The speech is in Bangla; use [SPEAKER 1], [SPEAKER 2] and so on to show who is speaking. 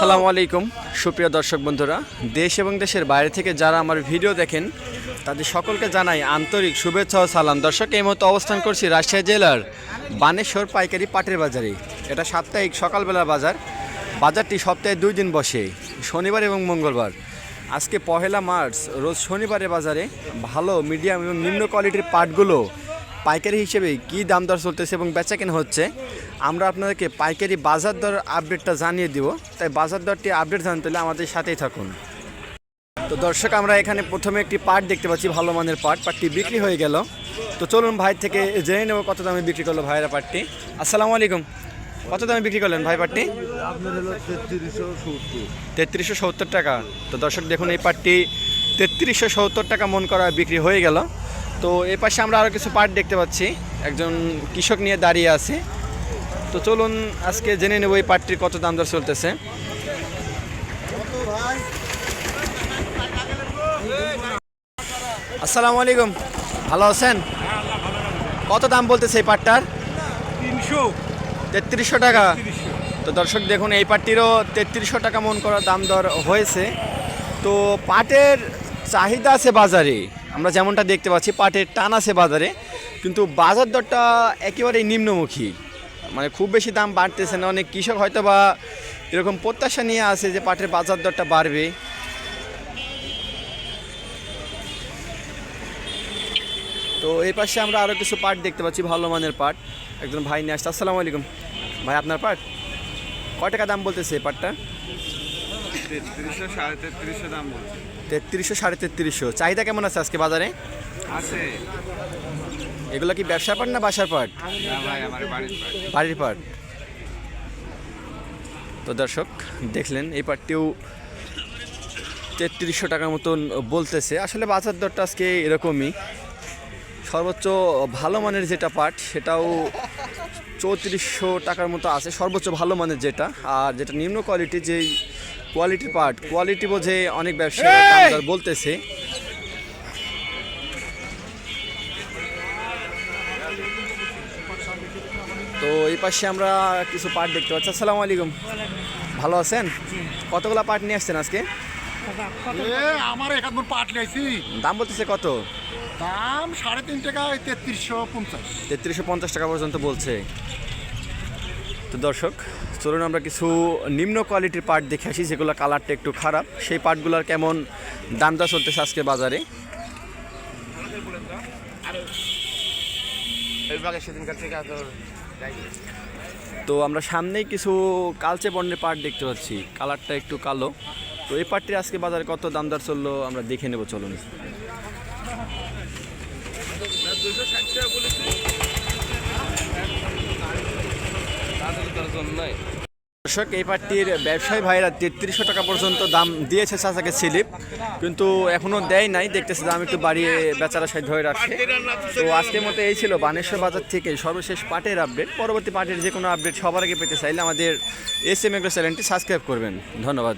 [SPEAKER 1] সালামু আলাইকুম, সুপ্রিয় দর্শক বন্ধুরা। দেশ এবং দেশের বাইরে থেকে যারা আমার ভিডিও দেখেন, তাদের সকলকে জানাই আন্তরিক শুভেচ্ছা ও সালাম। দর্শক, এই মতো অবস্থান করছি রাজশাহী জেলার বানেশ্বর পাইকারি পাটের বাজারে। এটা সাপ্তাহিক সকালবেলার বাজার। বাজারটি সপ্তাহে দুই দিন বসে, শনিবার এবং মঙ্গলবার। আজকে পহেলা মার্চ, রোজ শনিবারের বাজারে ভালো, মিডিয়াম এবং নিম্ন কোয়ালিটির পাটগুলো পাইকারি হিসেবে কী দাম দর চলতেছে এবং বেচা কেনা হচ্ছে আমরা আপনাদেরকে পাইকারি বাজার দর আপডেটটা জানিয়ে দিব। তাই বাজার দরটি আপডেট জানতে হলে আমাদের সাথেই থাকুন। তো দর্শক আমরা এখানে প্রথমে একটি পাট দেখতে পাচ্ছি ভালো মানের পাট। পাটটি বিক্রি হয়ে গেল। তো চলুন ভাই থেকে জেনে নেব কত দামে বিক্রি করল ভাইরা পাটটি। আসসালামু আলাইকুম। কত দামে বিক্রি করলেন ভাই পাটটি?
[SPEAKER 2] তেত্রিশশো সত্তর
[SPEAKER 1] টাকা। তো দর্শক দেখুন এই পাটটি তেত্রিশশো সত্তর টাকা মন করা বিক্রি হয়ে গেল। তো এই পাশে আমরা আরও কিছু পাট দেখতে পাচ্ছি। একজন কৃষক নিয়ে দাঁড়িয়ে আছে। তো চলুন আজকে জেনে নেব এই পাটটির কত দাম দর চলতেছে। আসসালামু আলাইকুম। ভালো আছেন? কত দাম বলতেছে এই পাটটার
[SPEAKER 2] তিনশো।
[SPEAKER 1] তেত্রিশশো টাকা। তো দর্শক দেখুন এই পাটটিরও তেত্রিশশো টাকা মন করা দাম দর হয়েছে। তো পাটের চাহিদা আছে বাজারে। আমরা যেমনটা দেখতে পাচ্ছি, পাটের টান আছে বাজারে, কিন্তু বাজার দরটা একেবারেই নিম্নমুখী। মানে খুব বেশি দাম বাড়তেছে না, অনেক কৃষক হয়তো বা এরকম প্রত্যাশা নিয়ে আছে যে পাটের বাজার দরটা বাড়বে। তো এই পাশে আমরা আরও কিছু পাট দেখতে পাচ্ছি, ভালো মানের পাট। একজন ভাই নিয়ে আসছে, আসসালামু আলাইকুম। ভাই, আপনার পাট? কয় টাকা দাম বলতেছে এই পাটটা?
[SPEAKER 2] সাড়ে তেত্রিশশো দাম বলছে।
[SPEAKER 1] তেত্রিশশো সাড়ে তেত্রিশশো। চাহিদা কেমন আছে আজকে বাজারে?
[SPEAKER 2] আছে।
[SPEAKER 1] এগুলো কি ব্যবসার পাট না বাসার পাট?
[SPEAKER 2] বাড়ির
[SPEAKER 1] পাট। তো দর্শক দেখলেন এই পাটটিও তেত্রিশশো টাকার মতন বলতেছে। আসলে বাজার দরটা আজকে এরকমই। সর্বোচ্চ ভালো মানের যেটা পাট সেটাও চৌত্রিশশো টাকার মতো আছে। সর্বোচ্চ ভালো মানের যেটা। আর যেটা নিম্ন কোয়ালিটি যেই কোয়ালিটির পার্ট কোয়ালিটি বোঝে অনেক ব্যবসায়ী বলতেছে। তো এই পাশে আমরা কিছু পার্ট দেখতে পাচ্ছি। আসসালামু আলাইকুম। ভালো আছেন? কতগুলো পার্ট নিয়ে আসছেন আজকে?
[SPEAKER 3] আমার একাত্তর পাট লাইছি
[SPEAKER 1] দাম বলতেছে কত?
[SPEAKER 3] দাম সাড়ে তিন টাকা তেত্রিশশো পঞ্চাশ।
[SPEAKER 1] তেত্রিশশো পঞ্চাশ টাকা পর্যন্ত বলছে। তো দর্শক, চলুন আমরা কিছু নিম্ন কোয়ালিটির পার্ট দেখে আসি, যেগুলো কালারটা একটু খারাপ। সেই পার্টগুলোর কেমন দাম দর চলতেছে আজকে বাজারে? তো আমরা সামনেই কিছু কালচে বর্ণের পার্ট দেখতে পাচ্ছি কালারটা একটু কালো। তো এই পাটটির আজকে বাজারে কত দাম দর চলল আমরা দেখে নেব, চলুন। দর্শক, এই পাটটির ব্যবসায়ী ভাইরা তেত্রিশশো টাকা পর্যন্ত দাম দিয়েছে চাচাকে স্লিপ, কিন্তু এখনও দেয় নাই, দেখতেছে দাম একটু বাড়িয়ে বেচারা সাই ধরে রাখছে। তো আজকের মতো এই ছিল বানেশ্বর বাজার থেকে সর্বশেষ পাটের আপডেট। পরবর্তী পাটের যে কোনো আপডেট সবার আগে পেতে চাইলে আমাদের এস এম এগ্রো চ্যানেলটি সাবস্ক্রাইব করবেন। ধন্যবাদ।